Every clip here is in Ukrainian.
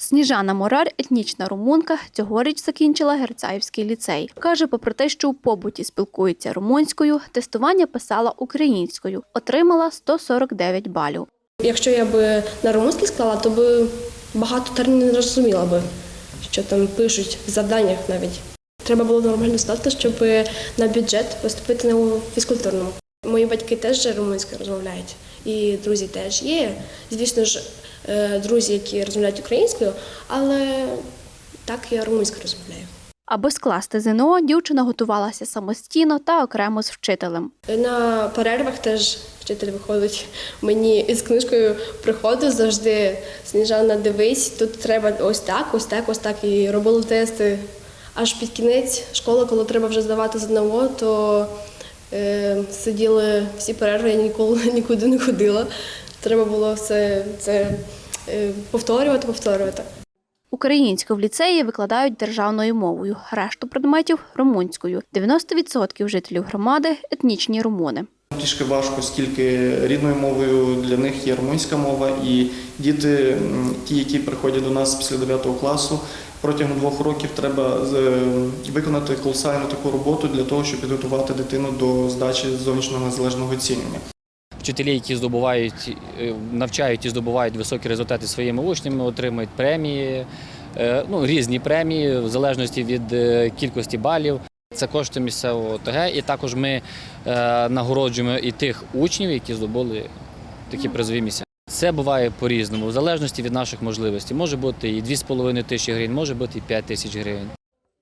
Сніжана Морар, етнічна румунка, цьогоріч закінчила Герцаївський ліцей. Каже, попри те, що у побуті спілкується румунською, тестування писала українською, отримала 149 балів. Якщо я би на румунській склала, то би багато термінів не зрозуміла би, що там пишуть в завданнях навіть. Треба було нормально стати, щоб на бюджет поступити на фізкультурному. Мої батьки теж румунською розмовляють, і друзі теж є. Звісно ж, е, друзі, які розмовляють українською, але так я румунською розмовляю. Аби скласти ЗНО, дівчина готувалася самостійно та окремо з вчителем. На перервах теж вчитель виходить мені із книжкою приходить завжди Сніжана, дивись, тут треба ось так, ось так, ось так. І робили тести. Аж під кінець школи, коли треба вже здавати ЗНО, то е, сиділи всі перерви, я ніколи нікуди не ходила. Треба було все це е, повторювати, повторювати. Українську в ліцеї викладають державною мовою, решту предметів румунською. 90% жителів громади етнічні румуни. Трішки важко, оскільки рідною мовою для них є румунська мова, і діти, ті, які приходять до нас після 9 класу, протягом двох років треба виконати колосальну таку роботу для того, щоб підготувати дитину до здачі зовнішнього незалежного оцінювання. Вчителі, які здобувають, е, навчають і здобувають високі результати своїми учнями, отримують премії, е, ну, різні премії в залежності від е, кількості балів. Це кошти місцевого ОТГ, і також ми нагороджуємо і тих учнів, які здобули такі призові місця. Це буває по-різному, в залежності від наших можливостей. Може бути і 2,5 тисячі гривень, може бути і 5 тисяч гривень.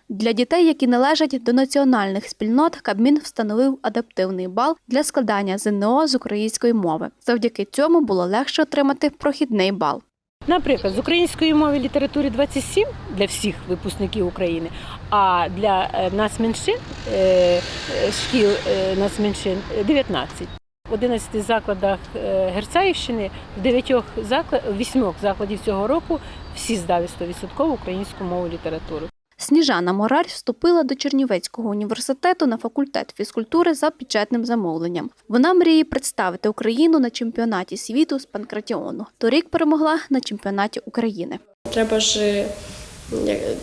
Для дітей, які належать до національних спільнот, Кабмін встановив адаптивний бал для складання ЗНО з української мови. Завдяки цьому було легше отримати прохідний бал. Наприклад, з української мови і літератури 27 для всіх випускників України, а для е, нацменшин е, е, шкіл нацменшин е, 19. В 11 закладах е, Герцаївщини, в 9 заклад, 8 закладів цього року всі здали 100% українську мову і літературу. Сніжана Мораль вступила до Чернівецького університету на факультет фізкультури за бюджетним замовленням. Вона мріє представити Україну на чемпіонаті світу з панкратіону. Торік перемогла на чемпіонаті України. Треба ж е,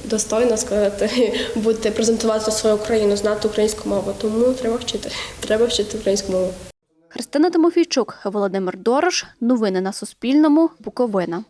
достойно сказати, бути презентувати свою Україну, знати українську мову. Тому треба вчити. Треба вчити українську мову. Христина Тимофійчук, Володимир Дорош. Новини на Суспільному. Буковина.